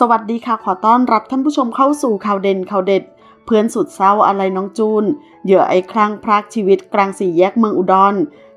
สวัสดีค่ะขอต้อนรับท่านผู้ชมเข้าสู่ข่าวเด่นข่าวเด็ด เพื่อนสุดเศร้าอะไรน้องจูน เหยื่อไอ้คลั่งพรากชีวิตกลางสี่แยกเมืองอุดร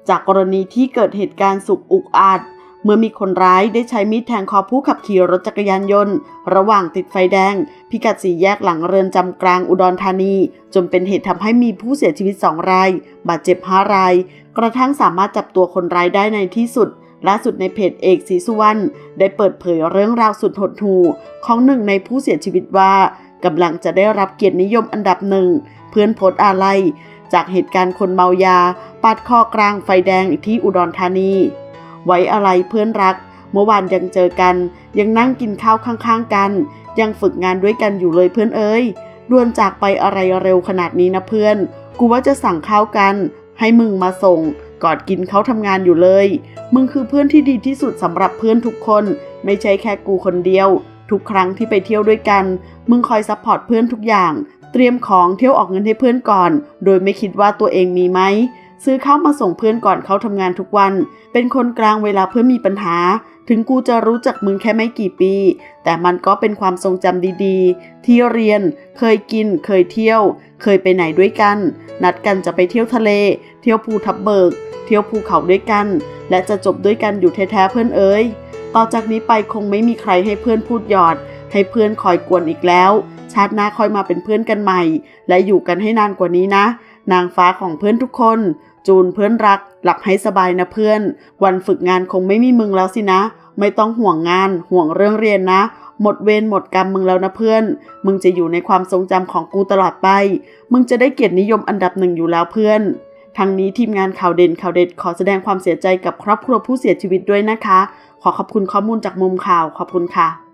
จากกรณีที่เกิดเหตุการณ์สุกอุกอาจ เมื่อมีคนร้ายได้ใช้มีดแทงคอผู้ขับขี่รถจักรยานยนต์ ระหว่างติดไฟแดง พิกัดสี่แยกหลังเรือนจำกลางอุดรธานี จนเป็นเหตุทำให้มีผู้เสียชีวิตสองราย บาดเจ็บห้าราย กระทั่งสามารถจับตัวคนร้ายได้ในที่สุด ล่าสุดในเพจเอกศรีสุวรรณได้เปิดเผยเรื่องราวสุดหดหู่ของหนึ่งในผู้เสียชีวิตว่ากำลังจะได้รับเกียรตินิยมอันดับหนึ่ง เพื่อนโพสอาลัยจากเหตุการณ์คนเมายา ปาดคอกลางไฟแดงที่อุดรธานี ไว้อะไรเพื่อนรัก เมื่อวานยังเจอกัน ยังนั่งกินข้าวข้างๆกัน ยังฝึกงานด้วยกันอยู่เลยเพื่อนเอ้ยด่วนจากไปอะไรเร็วขนาดนี้นะเพื่อน กูว่าจะสั่งข้าวกัน ให้มึงมาส่ง กอดกินเขาทำงานอยู่เลย มึงคือเพื่อนที่ดีที่สุดสำหรับเพื่อนทุกคน ไม่ใช่แค่กูคนเดียว ทุกครั้งที่ไปเที่ยวด้วยกัน มึงคอยซัพพอร์ตเพื่อนทุกอย่าง เตรียมของเที่ยวออกเงินให้เพื่อนก่อน โดยไม่คิดว่าตัวเองมีไหม ซื้อข้าวมาส่งเพื่อนก่อนเขาทำงานทุกวัน เป็นคนกลางเวลาเพื่อนมีปัญหา ถึงกูจะรู้จักมึงแค่ไม่กี่ปี แต่มันก็เป็นความทรงจำดีๆ ที่เรียน เคยกิน เคยเที่ยว เคยไปไหนด้วยกัน นัดกันจะไปเที่ยวทะเล เที่ยวภูทับเบิก เที่ยวภูเขาด้วยกัน และจะจบด้วยกันอยู่แท้ๆเพื่อนเอ๋ยต่อจากนี้ไปคงไม่มีใครให้เพื่อนพูดหยอด ให้เพื่อนคอยกวนอีกแล้ว ชาติหน้าคอยมาเป็นเพื่อนกันใหม่ และอยู่กันให้นานกว่านี้นะ นางฟ้าของเพื่อนทุกคน จูนเพื่อนรัก หลับให้สบายนะเพื่อน วันฝึกงานคงไม่มีมึงแล้วสินะ ไม่ต้องห่วงงาน ห่วงเรื่องเรียนนะ หมดเวรหมดกรรมมึงแล้วนะเพื่อน มึงจะอยู่ในความทรงจำของกูตลอดไป มึงจะได้เกียรตินิยมอันดับหนึ่งอยู่แล้วเพื่อน ทั้งนี้ทีมงานข่าวเด่นข่าวเด็ดขอแสดงความเสียใจกับครอบครัวผู้เสียชีวิตด้วยนะคะ ขอขอบคุณข้อมูลจากมุมข่าวขอบคุณค่ะ